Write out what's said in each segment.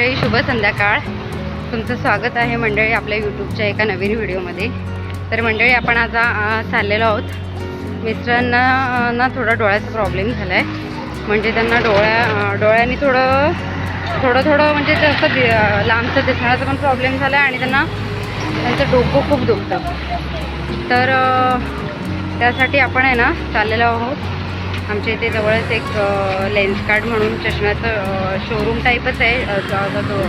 मंडळी शुभ संध्याकाळ. तुमचं स्वागत आहे मंडळी आपल्या यूट्यूबच्या एका नवीन व्हिडिओमध्ये. तर मंडळी आपण आज चाललेलो आहोत. मिस्टरांना ना थोडा डोळ्याचा प्रॉब्लेम झाला आहे म्हणजे त्यांना डोळ्या डोळ्यांनी डोळ्याने थोडं थोडं थोडं म्हणजे जास्त दि लांबचं दिसण्याचा पण प्रॉब्लेम झाला आहे आणि त्यांना त्यांचं डोकं खूप दुखतं. तर त्यासाठी आपण आहे ना चाललेलो आहोत. आमच्या इथे जवळच एक लेन्स कार्ड म्हणून चष्म्याचं शोरूम टाईपच आहे. तो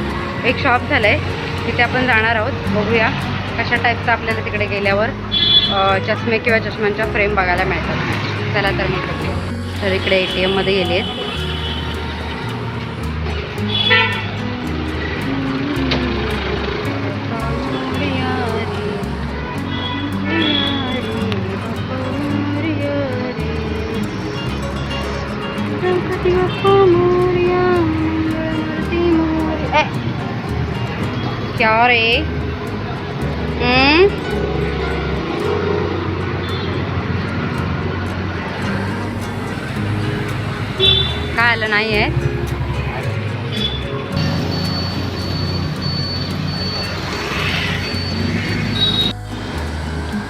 एक शॉप झालं आहे तिथे आपण जाणार आहोत. बघूया कशा टाईपचं आपल्याला तिकडे गेल्यावर चष्मे किंवा चष्म्यांच्या फ्रेम बघायला मिळतात. चला तर मग तर इकडे ए टी एममध्ये गेले आहेत क्या रे काय आलं नाही आहे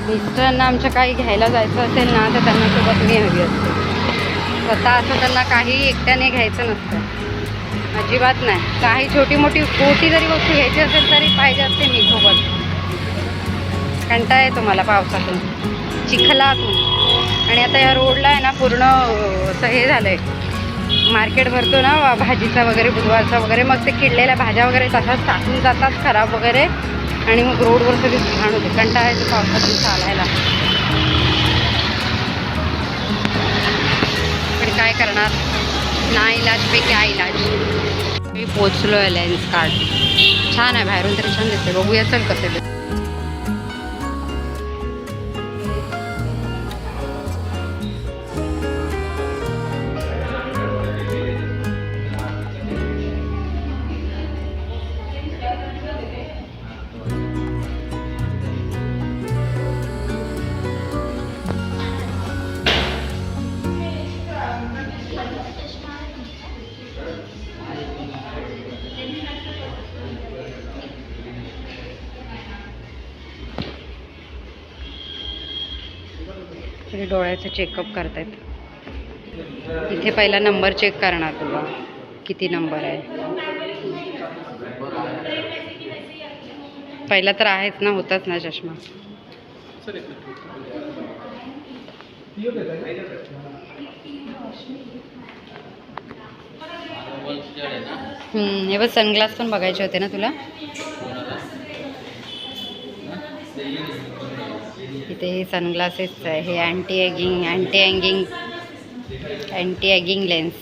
मिस्टरांना आमच्या काही घ्यायला जायचं असेल ना तर त्यांना सोबत मी हवी असते. स्वतः असं त्यांना काही एकट्याने घ्यायचं नसतं. अजिबात नाही. काही छोटी मोठी मोठी जरी वस्तू घ्यायची असेल तरी पाहिजे असते मी सोबत कंटाळा येतो मला पावसातून. चिखलातून. आणि आता या रोडला आहे ना पूर्ण असं हे झालं आहे मार्केट भरतो ना भाजीचा वगैरे बुधवारचा वगैरे. मग ते किडलेल्या भाज्या वगैरे तसाच टाकून जातात खराब वगैरे. आणि मग रोडवर सगळी घाण होते कंटाळा येतो पावसातून चालायला. काय करणार? ना इलाज पे क्या इलाज? मी पोचलो आहे लेन्स कार्ड छान आहे बाहेरून तरी छान दिसते बघूया चल कसे दिसते डोळ्याचं चेकअप करतायत. इथे पहिला नंबर चेक करणार तुला. किती नंबर आहे? पहिला तर आहेच ना होताच ना चष्मा. हे बघ सनग्लास पण बघायचे होते ना तुला? इथे हे सनग्लासेस आहे. हे anti ageing anti ageing anti ageing lens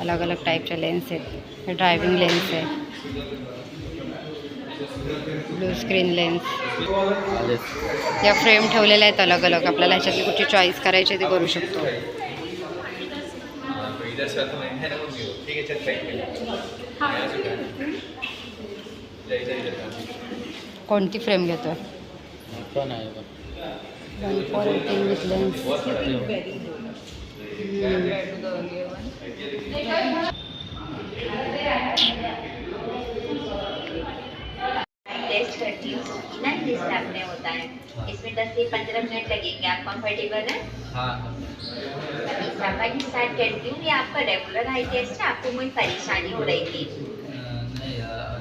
अलग अलग टाईपचे लेन्स आहेत. हे ड्रायव्हिंग लेन्स आहे. ब्लू स्क्रीन लेन्स या फ्रेम ठेवलेल्या आहेत अलग अलग आपल्याला ह्याच्यातली कुठची चॉईस करायची ते करू शकतो. कोणती फ्रेम घेतोय? विथ लेन्स टेस्ट करती हूँ। ना जिस टाइप में होता है इसमें 10 से। 15 मिनट लगेंगे आप कंफर्टेबल हैं। हाँ। स्टार्ट करती हूँ ये आपका रेगुलर आई टेस्ट है आपको कोई परेशानी हो रही थी नाही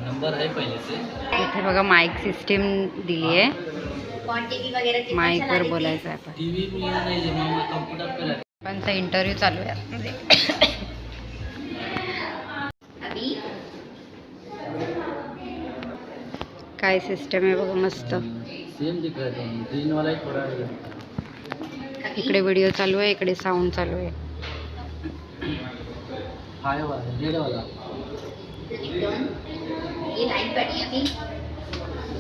नंबर आहे पहिले से इथे बघा माईक सिस्टीम दिली आहे माईकवर? बोलायचं आहे आपण टी व्ही मी नाही आहे मग कम्प्युटर पे लगे त्यांचा इंटरव्ह्यू चालू आहे आतमध्ये. काय सिस्टम आहे बघा मस्त. इकडे व्हिडिओ चालू आहे इकडे साऊंड चालू आहे.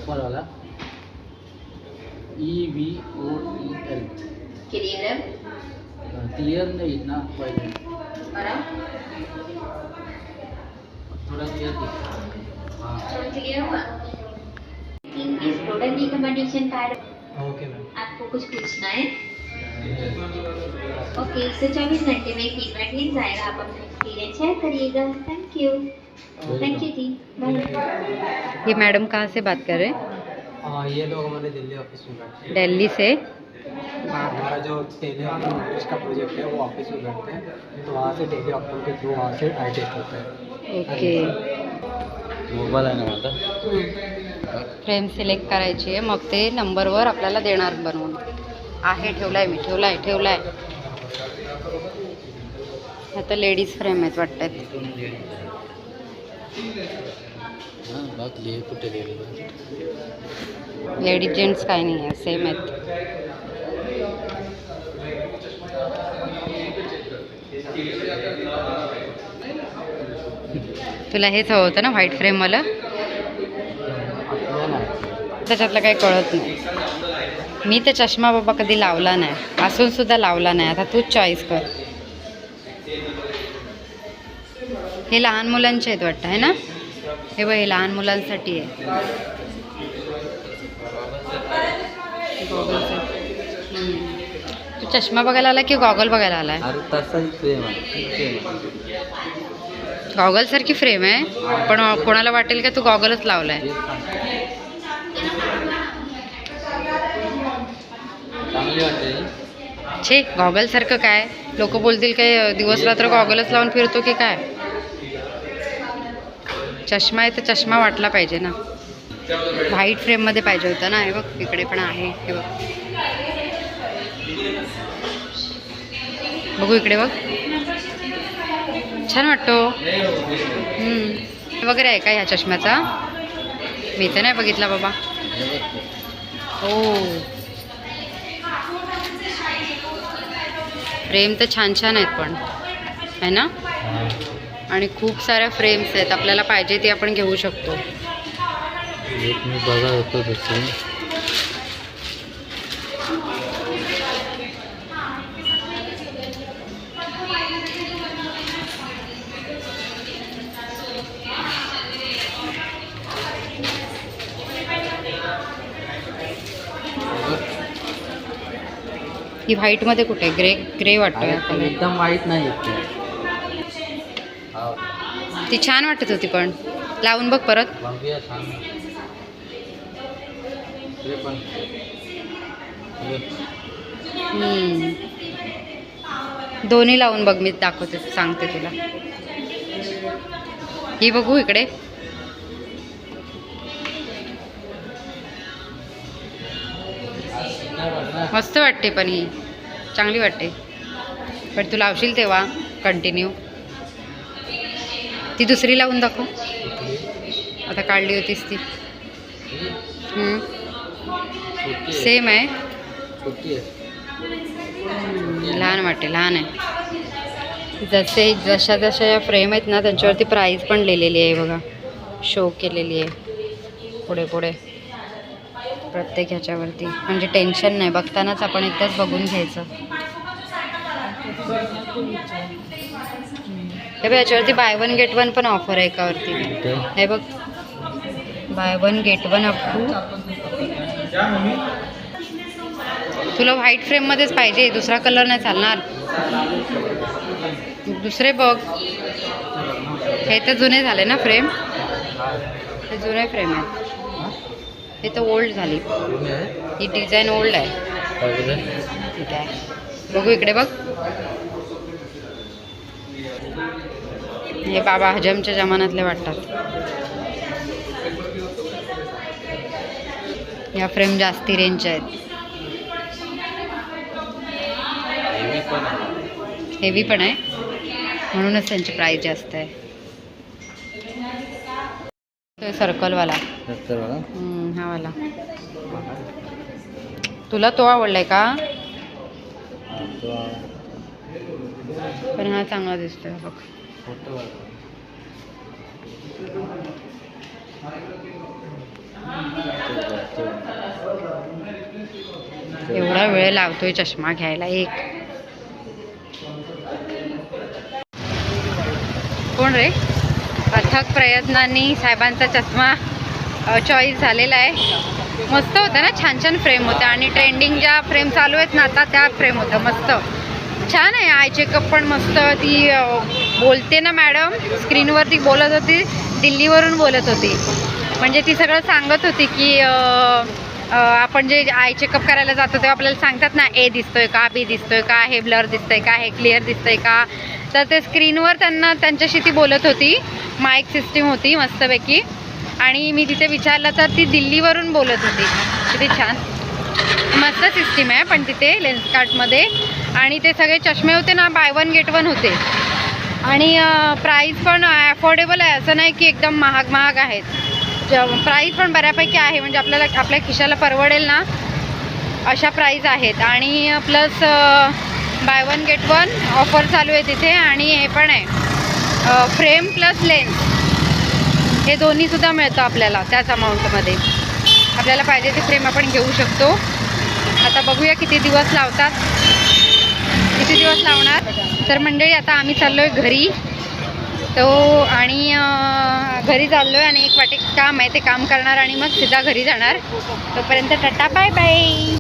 वाला E V O E L clear clear नहीं अब थोड़ा क्लियर दिख. रहा है. हाँ क्लियर हुआ? रिकमेंडेशन कार्ड ओके मैम आपको कुछ पूछना है? ओके इससे चौबीस घंटे में फीडबैक मिल जाएगा। आप अपना एक्सपीरियंस शेयर करिएगा। थैंक यू थैंक यू जी ये मैडम कहाँ से बात कर रहे हैं? हाँ ये लोग हमारे दिल्ली ऑफिस में बैठते हैं दिल्ली से हमारा जो टेली का प्रोजेक्ट है वो ऑफिस में बैठते हैं तो वहाँ से टेली के थ्रू वहाँ से आई टेस्ट होता है. ओके. मोबाईल आहे ना माझा? फ्रेम सिलेक्ट करायची आहे. मग ते नंबरवर आपल्याला देणार बनवून. आहे ठेवलाय मी ठेवलाय ठेवलाय. आता लेडीज फ्रेम आहेत वाटतात लेडीज जेंट्स काय नाही आहे सेम आहेत. तुला हेच हवं होतं ना व्हाईट फ्रेमवालं आपल्याला त्याच्यातलं काही कळत नाही. मी तर चष्मा बाबा कधी लावला नाही. असून सुद्धा लावला नाही. आता तूच चॉईस कर. हे लहान मुलांचे आहेत वाटतं आहे ना? हे बघ हे लहान मुलांसाठी आहे. तू चष्मा बघायला आला की गॉगल बघायला आलाय? गॉगल सारखी फ्रेम आहे पण कोणाला वाटेल का तू गॉगलच लावलाय? छे गॉगल सारखं काय? लोक बोलतील काय दिवस रात्र गॉगलच लावून फिरतो की काय? चष्मा आहे तर चष्मा वाटला पाहिजे ना. व्हाईट फ्रेममध्ये पाहिजे होतं ना. हे बघ इकडे पण आहे. हे बघ. बघू इकडे बघ. छान वाटतो. वगैरे आहे का ह्या चष्म्याचा? मी तर नाही बघितला बाबा. हो. फ्रेम तर छान छान आहेत पण. आहे ना? आणि खूप साऱ्या फ्रेम्स आहेत. आपल्याला पाहिजे ते आपण घेऊ शकतो. मी बघत होतो तसे. ही व्हाईटमध्ये कुठे ग्रे ग्रे वाटतोय एकदम वाईट नाही ती छान वाटत होती पण. लावून बघ परत. दोन्ही लावून बघ मी दाखवते सांगते तुला. ही बघू इकडे. मस्त वाटते पण ही. चांगली वाटते. पण तू लावशील तेव्हा कंटिन्यू ती दुसरी लावून दाखव? आता काढली होतीस ती. सेम आहे. लहान वाटते लहान आहे. जसे जशा जशा या फ्रेम आहेत ना त्यांच्यावरती प्राईज पण लिहिलेली आहे बघा. शो केलेली आहे. पुढे पुढे. प्रत्येक ह्याच्यावरती. म्हणजे टेन्शन नाही. बघतानाच आपण एकदाच बघून घ्यायचं. हे बघ याच्यावरती बाय वन गेट वन पण ऑफर आहे एकावरती? हे बघ. Buy one get one up to तुला व्हाईट फ्रेममध्येच पाहिजे दुसरा कलर नाही चालणार. दुसरे बघ. हे तर जुने झाले ना फ्रेम हे जुने फ्रेम आहे हे तर ओल्ड झाली? ही डिझाईन ओल्ड आहे? ठीक आहे. बघू इकडे बघ. हे बाबा हजमच्या जमान्यातले वाटतात. या फ्रेम जास्ती रेंजच्या आहेत. हेवी पण आहे. म्हणूनच त्यांची प्राईस जास्त आहे. तो सर्कलवाला हा वाला तुला तो आवडलाय का? पण हा चांगला दिसतोय बघ. एवढा वेळ लावतोय चष्मा घ्यायला एक. कोण रे? अथक प्रयत्नांनी साहेबांचा चष्मा चॉईस झालेला आहे. मस्त होतं ना? छान छान फ्रेम होत्या आणि ट्रेंडिंग ज्या फ्रेम चालू आहेत ना आता त्या फ्रेम होत्या. मस्त. छान आहे आय चेकअप पण मस्त. ती बोलते ना मॅडम स्क्रीनवरती बोलत होती दिल्लीवरून बोलत होती. म्हणजे ती सगळं सांगत होती की आपण जे आय चेकअप करायला जातो तेव्हा आपल्याला सांगतात ना ए दिसतोय का बी दिसतोय का हे ब्लर दिसतंय का हे क्लिअर दिसतंय का? तर ते स्क्रीनवर त्यांना त्यांच्याशी ती बोलत होती. माईक सिस्टीम होती मस्तपैकी. आणि मी तिथे विचारलं तर ती दिल्लीवरून बोलत होती. किती छान. मस्त सिस्टीम आहे पण तिथे लेन्सकार्टमध्ये आणि ते सगळे चष्मे होते ना बाय वन गेट वन होते. आणि प्राईस पण ॲफोर्डेबल आहे असं नाही की एकदम महाग महाग आहेत. प्राईस पण बऱ्यापैकी आहे म्हणजे आपल्याला आपल्या खिशाला परवडेल ना अशा प्राईज आहेत. आणि plus buy one get one offer चालू आहे तिथे आणि हे पण आहे. फ्रेम प्लस लेन्स हे दोन्हीसुद्धा मिळतं आपल्याला त्याच अमाऊंटमध्ये आपल्याला पाहिजे ते फ्रेम आपण घेऊ शकतो. आता बघूया किती दिवस लावतात. किती दिवस लावणार? तर मंडळी आता आम्ही चाललो आहे घरी. तो आणि घरी चाललो आहे आणि एक वाटे काम आहे ते काम करणार आणि मग सीधा घरी जाणार. तोपर्यंत टाटा बाय बाय